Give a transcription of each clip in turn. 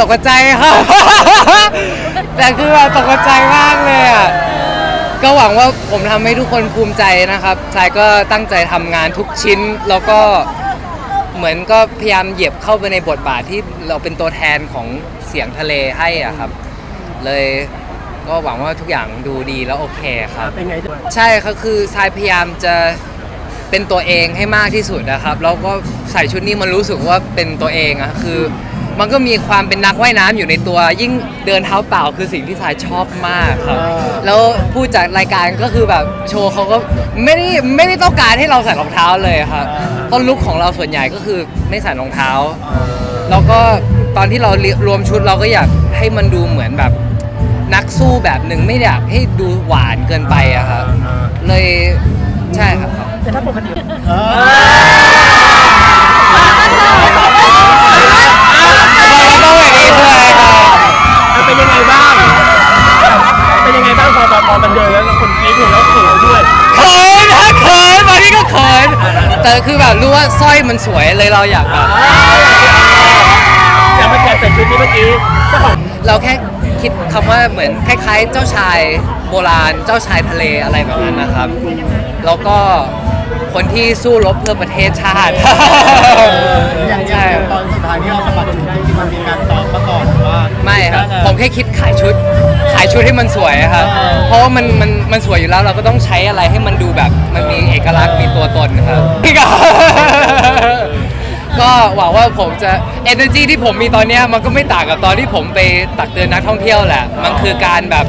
ตกใจครับ แต่คือแบบตกใจมากเลยอะก็หวังว่าผมทำให้ทุกคนภูมิใจนะครับชายก็ตั้งใจทำงานทุกชิ้น แล้วก็เหมือนก็พยายามเหยียบเข้าไปในบทบาทที่เราเป็นตัวแทนของเสียงทะเลให้อะครับ เลยก็หวังว่าทุกอย่างดูดีแล้วโอเคครับ เป็นไงใช่ครับคือทรายพยายามจะเป็นตัวเองให้มากที่สุดนะครับ แล้วก็ใส่ชุดนี้มันรู้สึกว่าเป็นตัวเองอะคือ มันก็มีความเป็นนักว่ายน้ำอยู่ในตัว ยิ่งเดินเท้าเปล่าคือสิ่งที่ทรายชอบมากครับแล้วผู้จัดรายการก็คือแบบโชว์เขาก็ไม่ได้ไม่ได้ต้องการให้เราใส่รองเท้าเลยครับต้นลุกของเราส่วนใหญ่ก็คือไม่ใส่รองเท้า แล้วก็ตอนที่เรารวมชุดเราก็อยากให้มันดูเหมือนแบบนักสู้แบบหนึ่งไม่อยากให้ดูหวานเกินไปอะครับเลยใช่ครับ แต่ถ้าปกติต้อง มันสวยเลยเราอยากแบบอย่างเมื่อกี้ใส่ชุดนี้เมื่อกี้เจ้าของเราแค่คิดคำว่าเหมือนคล้าย ๆ เจ้าชายโบราณ เจ้าชายทะเลอะไรแบบนั้นนะครับ แล้วก็คนที่สู้รบเพื่อประเทศชาติ อย่างใช่ตอนสุดท้ายที่เราสะบัดชุดที่มันมีการซ้อมมาก่อนหรือว่าไม่ครับผม แค่คิดขายชุด ขายชุดให้มันสวยครับ เพราะว่ามันมันมันสวยอยู่แล้วเราก็ต้องใช้อะไรให้มันดูแบบมันมีเอกลักษณ์มีตัวตนครับพี่ก็ก็หวังว่าผมจะ energy ที่ผมมีตอนเนี้ยมันก็ไม่ต่างกับตอนที่ผมไปตักเตือนนักท่องเที่ยวแหละ มันคือการแบบ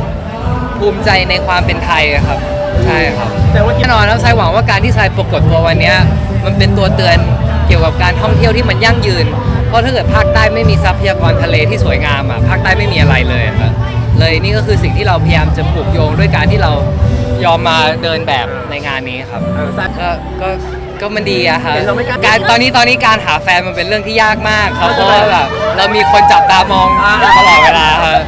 ภูมิใจในความเป็นไทยอะครับ ใช่ครับแต่ว่า แน่นอนแล้วทรายหวังว่าการที่ทรายปรากฏตัววันเนี้ยมันเป็นตัวเตือนเกี่ยวกับการท่องเที่ยวที่มันยั่งยืน เพราะถ้าเกิดภาคใต้ไม่มีทรัพยากรทะเลที่สวยงามอะภาคใต้ไม่มีอะไรเลยอะครับเลยนี่ก็คือสิ่งที่เราพยายามจะผูกโยงด้วยการที่เรายอมมาเดินแบบในงานนี้ครับเออสัตว์ ก็ก็ก็มันดีอะครับเห็นเราไม่กล้าการตอนนี้ตอนนี้การหาแฟนมันเป็นเรื่องที่ยากมากครับเพราะว่าแบบเรามีคนจับตามองอ่า ตลอดเวลาครับ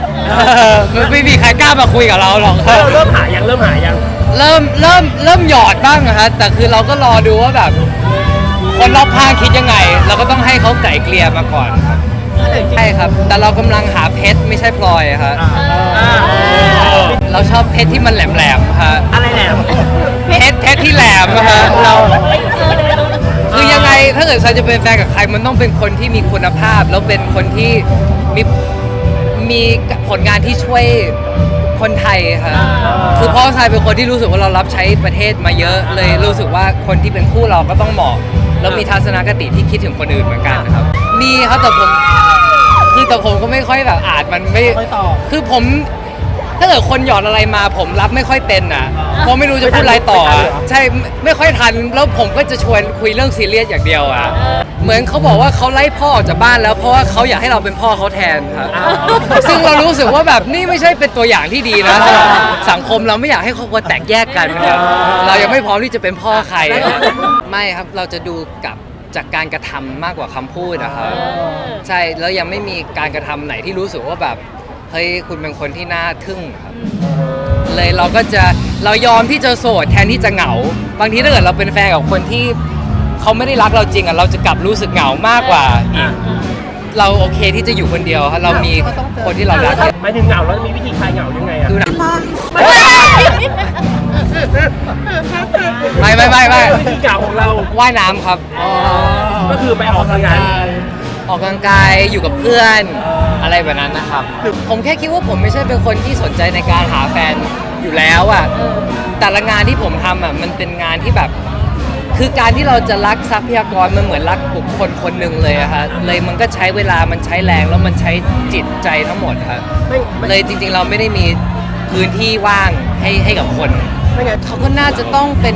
ไม่ไม่มีใครกล้ามาคุยกับเราหรอกครับ เราเริ่มหายังเริ่มหายัง เริ่มเริ่มเริ่มหยอดบ้างอะฮะแต่คือเราก็รอดูว่าแบบ คนรอบข้างคิดยังไง เราก็ต้องให้เขาไก่เกลี่ยมาก่อนครับใช่ครับ แต่เรากำลังหาเพชรไม่ใช่พลอยอะครับอ่าเราชอบเพชรที่มันแหลมๆฮะอะไรแหละเพชรเพชรที่แหลมอะฮะเราคือยังไงถ้าเกิดใครจะเป็นแฟนกับใครมันต้องเป็นคนที่มีคุณภาพ แล้วเป็นคนที่มีมีผลงานที่ช่วย คนไทยครับคือพ่อชายเป็นคนที่รู้สึกว่าเรารับใช้ประเทศมาเยอะเลยรู้สึกว่าคนที่เป็นคู่เราก็ต้องเหมาะแล้วมีทัศนคติที่คิดถึงคนอื่นเหมือนกันครับ มีครับแต่ผมคือแต่ผมก็ไม่ค่อยแบบอ่านมันไม่ค่อยตอบคือผม ถ้าเกิดคนหยอดอะไรมาผมรับไม่ค่อยเป็นอะเพราะไม่รู้จะพูดอะไรต่ออะใช่ไม่ไม่ค่อยทันแล้วผมก็จะชวนคุยเรื่องซีเรียสอย่างเดียวอะเหมือนเขาบอกว่าเขาไล่พ่อออกจากบ้านแล้วเพราะว่าเขาอยากให้เราเป็นพ่อเขาแทนครับซึ่งเรารู้สึกว่าแบบนี่ไม่ใช่เป็นตัวอย่างที่ดีนะสำหรับสังคมเราไม่อยากให้ครอบครัวแตกแยกกันครับเรายังไม่พร้อมที่จะเป็นพ่อใครครับไม่ครับเราจะดูกับจากการกระทำมากกว่าคำพูดนะครับ ใช่แล้วยังไม่มีการกระทำไหนที่รู้สึกว่าแบบ เฮ้ยคุณเป็นคนที่น่าทึ่งครับเลยเราก็จะเรายอมที่จะโสดแทนที่จะเหงา บางทีถ้าเกิดเราเป็นแฟนกับคนที่เขาไม่ได้รักเราจริงอะเราจะกลับรู้สึกเหงามากกว่าอีกเราโอเคที่จะอยู่คนเดียวครับเรามีคนที่เรารักหมายถึงเหงาแล้วมีวิธีคลายเหงายังไงอะดูหนังไม่ไม่ไม่ไม่วิธีเหงาของเราว่ายน้ำครับก็คือไปออกงาน ออกกำลังกายอยู่กับเพื่อนอะไรแบบนั้นนะครับผมแค่คิดว่าผมไม่ใช่เป็นคนที่สนใจในการหาแฟนอยู่แล้วอะแต่ละงานที่ผมทำอะมันเป็นงานที่แบบ คือการที่เราจะรักทรัพยากรมันเหมือนรักบุคคลคนหนึ่งเลยอะครับเลยมันก็ใช้เวลามันใช้แรงแล้วมันใช้จิตใจทั้งหมดครับไม่ไม่เลยจริงๆเราไม่ได้มีพื้นที่ว่างให้ให้กับคน ไม่งั้นเขาก็น่าจะต้องเป็น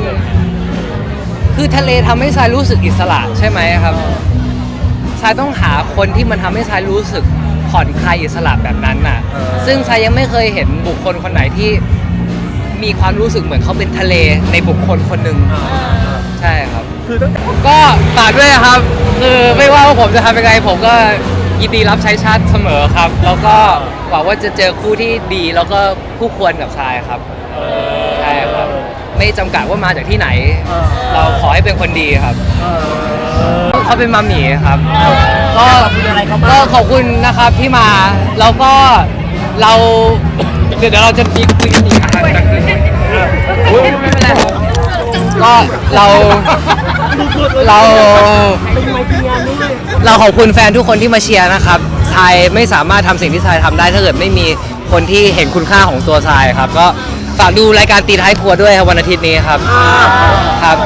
คือทะเลทำให้ทรายรู้สึกอิสระใช่ไหมครับ ทรายต้องหาคนที่มันทำให้ทรายรู้สึกผ่อนคลายอิสระแบบนั้นน่ะซึ่งทรายยังไม่เคยเห็นบุคคลคนไหนที่มีความรู้สึกเหมือนเขาเป็นทะเลในบุคคลคนหนึ่งใช่ครับ คือตั้งแต่ก็ฝากด้วยนะครับคือไม่ว่าผมจะทำยังไงผมก็ยินดีรับใช้ชาติเสมอครับ แล้วก็หวังว่าจะเจอคู่ที่ดีแล้วก็คู่ควรกับทรายครับใช่ครับ ไม่จำกัดว่ามาจากที่ไหน เราขอให้เป็นคนดีครับเขาเป็นมาหมีครับก็ขอบคุณอะไรเขาบ้างก็ขอบคุณนะครับที่มา แล้วก็เราเดี๋ยวเดี๋ยวเราจะมีคุยกันอีกนะครับไม่เป็นไรก็เราเราเป็นไงทีมงานนี่เราขอบคุณแฟนทุกคนที่มาเชียร์นะครับทรายไม่สามารถทำสิ่งที่ทรายทำได้ถ้าเกิดไม่มีคนที่เห็นคุณค่าของตัวทรายครับ ก็ ฝากดูรายการตีท้ายครัวด้วยครับวันอาทิตย์นี้ครับครับ